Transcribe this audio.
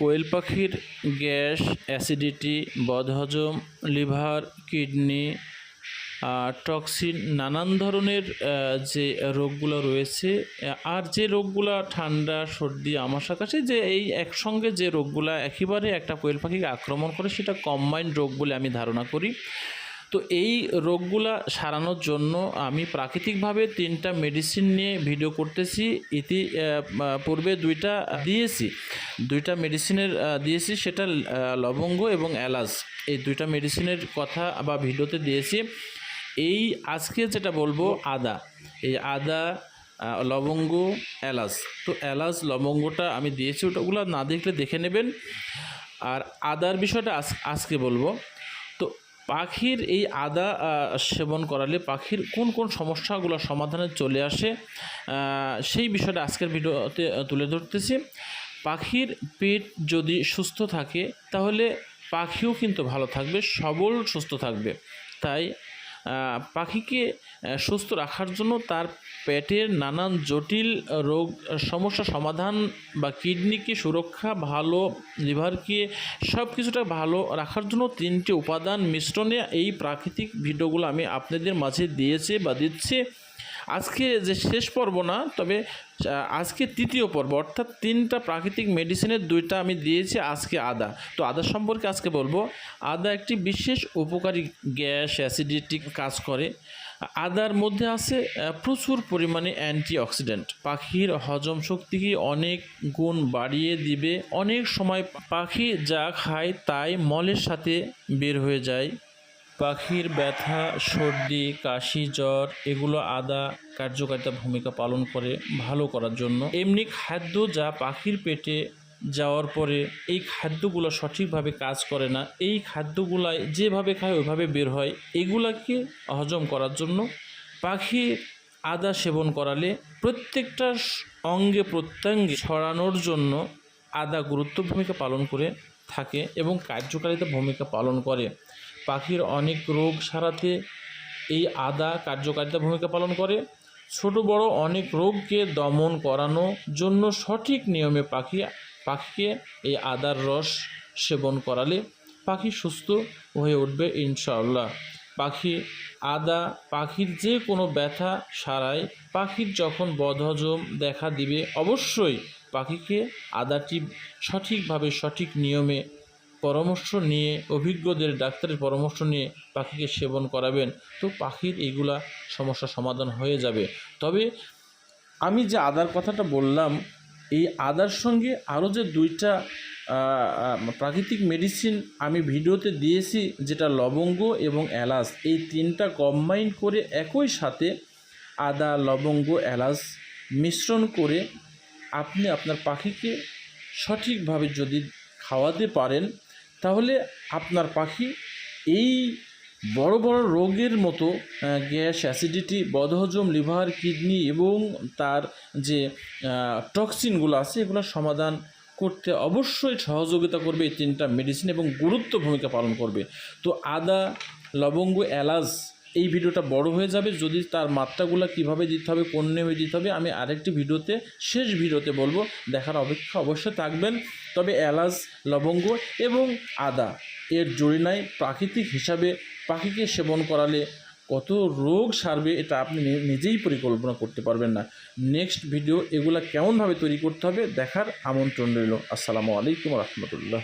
কোয়েল পাখির gas, acidity, বদহজম, liver, kidney toxin নানান ধরনের যে রোগগুলো রয়েছে আর যে রোগগুলো ঠান্ডা, সর্দি, আমাশা কাশি, যে এই একসঙ্গে যে রোগগুলো একেবারে একটা কোয়েল পাখিকে আক্রমণ করে, সেটা কম্বাইন্ড রোগ বলে আমি ধারণা করি। তো এই রোগগুলা সারানোর জন্য আমি প্রাকৃতিকভাবে তিনটা মেডিসিন নিয়ে ভিডিও করতেছি। ইতি পূর্বে দুইটা দিয়েছি। দুইটা মেডিসিনের দিয়েছি, সেটা লবঙ্গ এবং এলাচ। এই দুইটা মেডিসিনের কথা বা ভিডিওতে দিয়েছি। এই আজকে যেটা বলব, আদা। এই আদা লবঙ্গ, এলাচ। তো এলাচ, লবঙ্গটা আমি দিয়েছি, ওটাগুলো না দেখলে দেখে নেবেন। আর আদার বিষয়টা আজ- আজকে বলব। পাখির এই আদা সেবন করালে পাখির কোন কোন সমস্যাগুলো সমাধানে চলে আসে সেই বিষয়টা আজকের ভিডিওতে তুলে ধরতেছি। পাখির পেট যদি সুস্থ থাকে, তাহলে পাখিও কিন্তু ভালো থাকবে, সবল, সুস্থ থাকবে। তাই পাখিকে সুস্থ রাখার জন্য তার পেটের নানান জটিল রোগ সমস্যা সমাধান বা কিডনিকে সুরক্ষা, ভালো লিভারকে সব কিছুটা ভালো রাখার জন্য তিনটি উপাদান মিশ্রণে এই প্রাকৃতিক ভিডিওগুলো আমি আপনাদের মাঝে দিয়েছি বা দিচ্ছি। আজকে যে শেষ পর্ব না, তবে আজকে তৃতীয় পর্ব, অর্থাৎ তিনটা প্রাকৃতিক মেডিসিনের দুইটা আমি দিয়েছি আজকে আদা। তো আদা সম্পর্কে আজকে বলব, আদা একটি বিশেষ উপকারী গ্যাস অ্যাসিডিটি কাজ করে। আদার মধ্যে আছে প্রচুর পরিমাণে অ্যান্টিঅক্সিডেন্ট পাখির হজম শক্তিকে অনেক গুণ বাড়িয়ে দিবে। অনেক সময় পাখি যা খায় তাই মলের সাথে বের হয়ে যায়। পাখির ব্যথা, সর্দি, কাশি, জ্বর, এগুলো আদা কার্যকারিতা ভূমিকা পালন করে ভালো করার জন্য। এমনি খাদ্য যা পাখির পেটে যাওয়ার পরে এই খাদ্যগুলো সঠিকভাবে কাজ করে না, এই খাদ্যগুলাই যেভাবে খায় ওইভাবে বের হয়, এগুলাকে হজম করার জন্য পাখি আদা সেবন করালে প্রত্যেকটা অঙ্গে প্রত্যঙ্গে ছড়ানোর জন্য আদা গুরুত্ব ভূমিকা পালন করে থাকে এবং কার্যকারিতা ভূমিকা পালন করে। পাখির অনেক রোগ সারাতে এই আদা কার্যকারিতা ভূমিকা পালন করে। ছোট, বড় অনেক রোগকে দমন করানোর জন্য সঠিক নিয়মে পাখি, পাখিকে এই আদার রস সেবন করালে পাখি সুস্থ হয়ে উঠবে ইনশাআল্লাহ। পাখি, আদা, পাখির যে কোনো ব্যথা সারায় পাখির যখন বদহজম দেখা দিবে, অবশ্যই পাখিকে আদাটি সঠিকভাবে সঠিক নিয়মে পরামর্শ নিয়ে, অভিজ্ঞদের ডাক্তারের পরামর্শ নিয়ে পাখিকে সেবন করাবেন, তো পাখির এইগুলা সমস্যা সমাধান হয়ে যাবে। তবে আমি যে আদার কথাটা বললাম, এই আদার সঙ্গে আরও যে দুইটা প্রাকৃতিক মেডিসিন আমি ভিডিওতে দিয়েছি, যেটা লবঙ্গ এবং এলাচ, এই তিনটা কম্বাইন করে একই সাথে আদা, লবঙ্গ, এলাচ মিশ্রণ করে আপনি আপনার পাখিকে সঠিকভাবে যদি খাওয়াতে পারেন তাহলে আপনার পাখি এই বড় বড় রোগের মতো গ্যাস, অ্যাসিডিটি, বদহজম, লিভার, কিডনি এবং তার যে টক্সিনগুলো আছে, এগুলোর সমাধান করতে অবশ্যই সহযোগিতা করবে এই তিনটা মেডিসিন এবং গুরুত্ব ভূমিকা পালন করবে। তো আদা, লবঙ্গ, এলাচ এই ভিডিওটা বড় হয়ে যাবে। যদি তার মাত্রাগুলো কীভাবে দিতে হবে, কোন নিয়মে দিতে হবে, আমি আরেকটি ভিডিওতে, শেষ ভিডিওতে বলব। দেখার অপেক্ষা অবশ্যই থাকবেন। তবে এলাচ, লবঙ্গ এবং আদা এর জরিনায় প্রাকৃতিক হিসাবে পাখিকে সেবন করালে কত রোগ সারবে এটা আপনি নিজেই পরিকল্পনা করতে পারবেন না। নেক্সট ভিডিও এগুলা কেমনভাবে তৈরি করতে হবে দেখার আমন্ত্রণ রইল। আসসালামু আলাইকুম রহমতুল্লাহ।